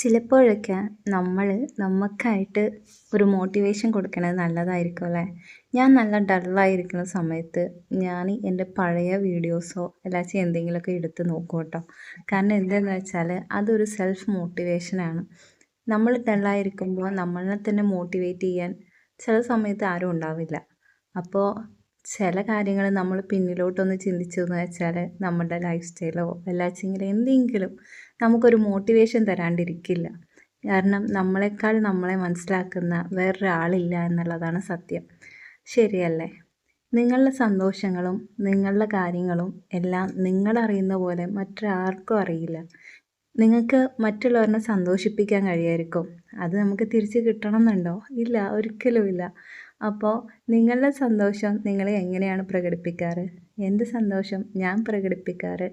ചിലപ്പോഴൊക്കെ നമ്മൾ നമുക്കായിട്ട് ഒരു മോട്ടിവേഷൻ കൊടുക്കണത് നല്ലതായിരിക്കും അല്ലേ? ഞാൻ നല്ല ഡള്ളായിരിക്കുന്ന സമയത്ത് ഞാൻ എന്റെ പഴയ വീഡിയോസോ അല്ലാച്ച എന്തെങ്കിലുമൊക്കെ എടുത്ത് നോക്കും കേട്ടോ കാരണം എന്തെന്ന് വെച്ചാൽ അതൊരു സെൽഫ് മോട്ടിവേഷനാണ് നമ്മൾ ഡള്ളായിരിക്കുമ്പോൾ നമ്മളെ തന്നെ മോട്ടിവേറ്റ് ചെയ്യാൻ ചില സമയത്ത് ആരും ഉണ്ടാവില്ല. അപ്പോൾ ചില കാര്യങ്ങൾ നമ്മൾ പിന്നിലോട്ടൊന്ന് ചിന്തിച്ചതെന്ന് വെച്ചാൽ നമ്മുടെ ലൈഫ് സ്റ്റൈലോ അല്ലാച്ചെങ്കിൽ എന്തെങ്കിലും നമുക്കൊരു മോട്ടിവേഷൻ തരാണ്ടിരിക്കില്ല. കാരണം നമ്മളെക്കാൾ നമ്മളെ മനസ്സിലാക്കുന്ന വേറൊരാളില്ല എന്നുള്ളതാണ് സത്യം. ശരിയല്ലേ? നിങ്ങളുടെ സന്തോഷങ്ങളും നിങ്ങളുടെ കാര്യങ്ങളും എല്ലാം നിങ്ങളറിയുന്ന പോലെ മറ്റൊരാർക്കും അറിയില്ല. നിങ്ങൾക്ക് മറ്റുള്ളവരെ സന്തോഷിപ്പിക്കാൻ കഴിയായിരിക്കും. അത് നമുക്ക് തിരിച്ച് കിട്ടണം എന്നുണ്ടോ ഇല്ല ഒരിക്കലും ഇല്ല. അപ്പോൾ നിങ്ങളുടെ സന്തോഷം നിങ്ങൾ എങ്ങനെയാണ് പ്രകടിപ്പിക്കാറ്? എന്റെ സന്തോഷം ഞാൻ പ്രകടിപ്പിക്കാറ്?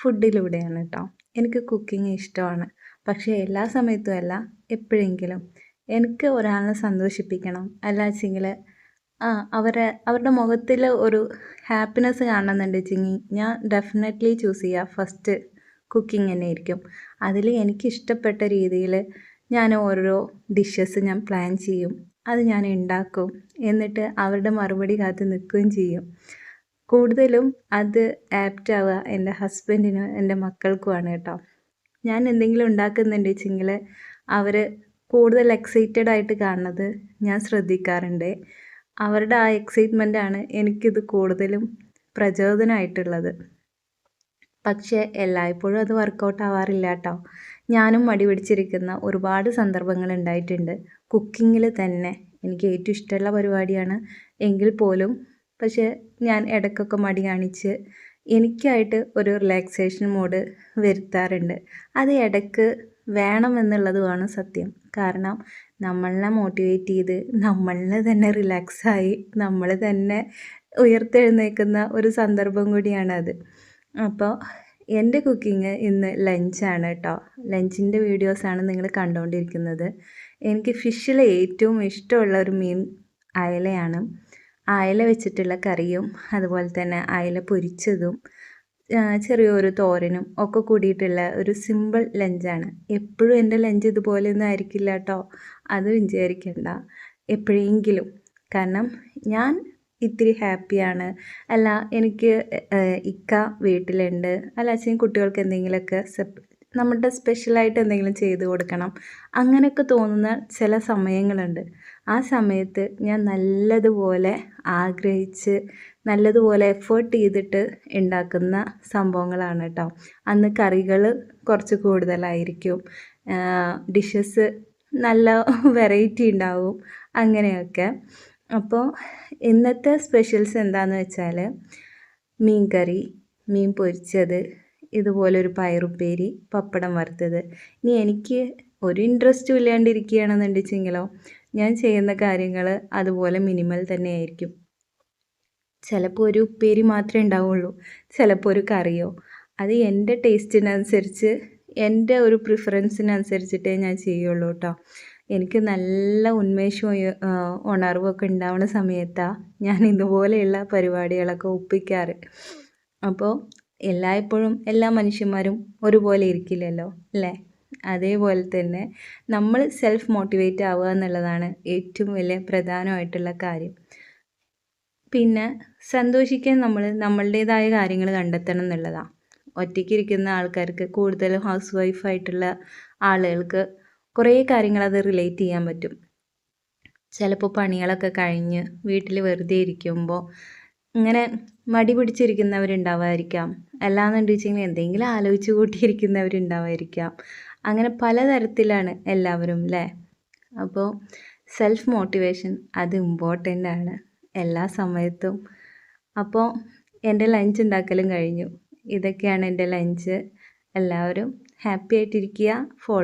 ഫുഡിലൂടെയാണ് കേട്ടോ എനിക്ക് കുക്കിംഗ് ഇഷ്ടമാണ്. പക്ഷേ എല്ലാ സമയത്തും അല്ല എപ്പോഴെങ്കിലും. എനിക്ക് ഒരാളെ സന്തോഷിപ്പിക്കണം. അല്ലാച്ചെങ്കിൽ ആ അവരെ അവരുടെ മുഖത്തിൽ ഒരു ഹാപ്പിനെസ് കാണണമെന്നുണ്ടെച്ചെങ്കിൽ ഞാൻ ഡെഫിനറ്റ്ലി ചൂസ് ചെയ്യുക ഫസ്റ്റ് കുക്കിംഗ് തന്നെ ആയിരിക്കും. അതിൽ എനിക്കിഷ്ടപ്പെട്ട രീതിയിൽ ഞാൻ ഓരോ ഡിഷസ് ഞാൻ പ്ലാൻ ചെയ്യും. അത് ഞാൻ ഉണ്ടാക്കും എന്നിട്ട് അവരുടെ മറുപടി കാത്ത് നിൽക്കുകയും ചെയ്യും. കൂടുതലും അത് ആപ്റ്റ് ആവുക എന്റെ ഹസ്ബൻഡിനും എന്റെ മക്കൾക്കുമാണ് കേട്ടോ. ഞാൻ എന്തെങ്കിലും ഉണ്ടാക്കുന്നുണ്ട് വെച്ചെങ്കിൽ അവർ കൂടുതൽ എക്സൈറ്റഡ് ആയിട്ട് കാണുന്നത് ഞാൻ ശ്രദ്ധിക്കാറുണ്ട്. അവരുടെ ആ എക്സൈറ്റ്മെന്റാണ് എനിക്കിത് കൂടുതലും പ്രചോദനമായിട്ടുള്ളത്. പക്ഷേ എല്ലായ്പ്പോഴും അത് വർക്കൗട്ട് ആവാറില്ല കേട്ടോ ഞാനും മടി പിടിച്ചിരിക്കുന്ന ഒരുപാട് സന്ദർഭങ്ങൾ ഉണ്ടായിട്ടുണ്ട്. കുക്കിങ്ങിൽ തന്നെ എനിക്ക് ഏറ്റവും ഇഷ്ടമുള്ള പരിപാടിയാണ് എങ്കിൽ പോലും. പക്ഷേ ഞാൻ ഇടയ്ക്കൊക്കെ മടി കാണിച്ച് എനിക്കായിട്ട് ഒരു റിലാക്സേഷൻ മോഡ് വരുത്താറുണ്ട്. അത് ഇടയ്ക്ക് വേണമെന്നുള്ളതുമാണ് സത്യം. കാരണം നമ്മളെ മോട്ടിവേറ്റ് ചെയ്ത് നമ്മളെ തന്നെ റിലാക്സായി നമ്മൾ തന്നെ ഉയർത്തെഴുന്നേൽക്കുന്ന ഒരു സന്ദർഭം കൂടിയാണത്. അപ്പോൾ എന്റെ കുക്കിംഗ് ഇന്ന് ലഞ്ചാണ് കേട്ടോ ലഞ്ചിന്റെ വീഡിയോസാണ് നിങ്ങൾ കണ്ടുകൊണ്ടിരിക്കുന്നത് എനിക്ക് ഫിഷിൽ ഏറ്റവും ഇഷ്ടമുള്ള ഒരു മീൻ അയലയാണ്. അയല വെച്ചിട്ടുള്ള കറിയും അതുപോലെ തന്നെ അയല പൊരിച്ചതും ചെറിയൊരു തോരനും ഒക്കെ കൂടിയിട്ടുള്ള ഒരു സിമ്പിൾ ലഞ്ചാണ്. എപ്പോഴും എന്റെ ലഞ്ച് ഇതുപോലെയൊന്നും ആയിരിക്കില്ല കേട്ടോ അത് വിചാരിക്കണ്ട. എപ്പോഴെങ്കിലും. കാരണം ഞാൻ ഇത്തിരി ഹാപ്പിയാണ്. അല്ല എനിക്ക് ഇക്ക വീട്ടിലുണ്ട്. അല്ല അച്ഛൻ കുട്ടികൾക്ക് എന്തെങ്കിലുമൊക്കെ നമ്മുടെ സ്പെഷ്യലായിട്ട് എന്തെങ്കിലും ചെയ്തു കൊടുക്കണം. അങ്ങനെയൊക്കെ തോന്നുന്ന ചില സമയങ്ങളുണ്ട്. ആ സമയത്ത് ഞാൻ നല്ലതുപോലെ ആഗ്രഹിച്ച് നല്ലതുപോലെ എഫേർട്ട് ചെയ്തിട്ട് ഉണ്ടാക്കുന്ന സംഭവങ്ങളാണ് കേട്ടോ അന്ന് കറികൾ കുറച്ച് കൂടുതലായിരിക്കും. ഡിഷസ് നല്ല വെറൈറ്റി ഉണ്ടാവും. അങ്ങനെയൊക്കെ. അപ്പോൾ ഇന്നത്തെ സ്പെഷ്യൽസ് എന്താണെന്ന് വെച്ചാൽ മീൻ കറി മീൻ പൊരിച്ചത് ഇതുപോലൊരു പയറുപ്പേരി പപ്പടം വറുത്തത്. ഇനി എനിക്ക് ഒരു ഇൻട്രസ്റ്റും ഇല്ലാണ്ടിരിക്കുകയാണെന്നുണ്ട് വെച്ചെങ്കിലോ ഞാൻ ചെയ്യുന്ന കാര്യങ്ങൾ അതുപോലെ മിനിമൽ തന്നെ ആയിരിക്കും. ചിലപ്പോൾ ഒരു ഉപ്പേരി മാത്രമേ ഉണ്ടാവുള്ളൂ ചിലപ്പോൾ ഒരു കറിയോ. അത് എന്റെ ടേസ്റ്റിനനുസരിച്ച് എന്റെ ഒരു പ്രിഫറൻസിനനുസരിച്ചിട്ടേ ഞാൻ ചെയ്യുള്ളൂ കേട്ടോ. എനിക്ക് നല്ല ഉന്മേഷവും ഉണർവൊക്കെ ഉണ്ടാവുന്ന സമയത്താണ് ഞാൻ ഇതുപോലെയുള്ള പരിപാടികളൊക്കെ ഒപ്പിക്കാറ്. അപ്പോൾ എല്ലായ്പ്പോഴും എല്ലാ മനുഷ്യന്മാരും ഒരുപോലെ ഇരിക്കില്ലല്ലോ അല്ലേ? അതേപോലെ തന്നെ നമ്മൾ സെൽഫ് മോട്ടിവേറ്റ് ആവുക എന്നുള്ളതാണ് ഏറ്റവും വലിയ പ്രധാനമായിട്ടുള്ള കാര്യം. പിന്നെ സന്തോഷിക്കാൻ നമ്മൾ നമ്മളുടേതായ കാര്യങ്ങൾ കണ്ടെത്തണം എന്നുള്ളതാണ് ഒറ്റയ്ക്കിരിക്കുന്ന ആൾക്കാർക്ക് കൂടുതലും ഹൗസ് വൈഫായിട്ടുള്ള ആളുകൾക്ക് കുറേ കാര്യങ്ങൾ അത് റിലേറ്റ് ചെയ്യാൻ പറ്റും. ചിലപ്പോൾ പണികളൊക്കെ കഴിഞ്ഞ് വീട്ടിൽ വെറുതെ ഇരിക്കുമ്പോൾ ഇങ്ങനെ മടി പിടിച്ചിരിക്കുന്നവരുണ്ടാവായിരിക്കാം കഴിഞ്ഞാൽ എന്തെങ്കിലും ആലോചിച്ച് കൂട്ടിയിരിക്കുന്നവരുണ്ടാവായിരിക്കാം അങ്ങനെ പലതരത്തിലാണ് എല്ലാവരും അല്ലേ അപ്പോൾ സെൽഫ് മോട്ടിവേഷൻ അത് ഇമ്പോർട്ടന്റ് ആണ്. എല്ലാ സമയത്തും. അപ്പോൾ എന്റെ ലഞ്ച് ഉണ്ടാക്കലും കഴിഞ്ഞു. ഇതൊക്കെയാണ് എന്റെ ലഞ്ച് എല്ലാവരും ഹാപ്പി ആയിട്ടിരിക്കുക. ഫോളോ